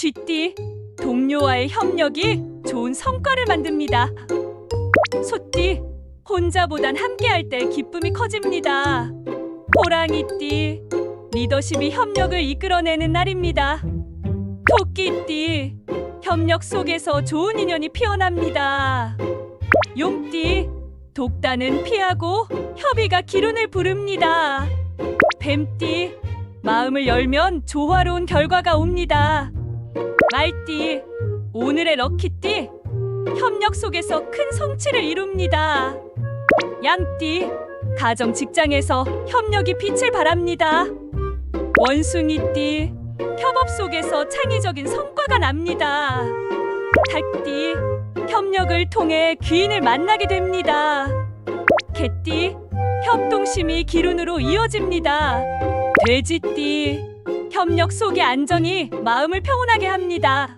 쥐띠 동료와의 협력이 좋은 성과를 만듭니다. 소띠 혼자보단 함께할 때 기쁨이 커집니다. 호랑이띠 리더십이 협력을 이끌어내는 날입니다. 토끼띠 협력 속에서 좋은 인연이 피어납니다. 용띠 독단은 피하고 협의가 기운을 부릅니다. 뱀띠 마음을 열면 조화로운 결과가 옵니다. 말띠 오늘의 럭키띠 협력 속에서 큰 성취를 이룹니다. 양띠 가정 직장에서 협력이 빛을 발합니다. 원숭이띠 협업 속에서 창의적인 성과가 납니다. 닭띠 협력을 통해 귀인을 만나게 됩니다. 개띠 협동심이 기운으로 이어집니다. 돼지띠 협력 속의 안정이 마음을 평온하게 합니다.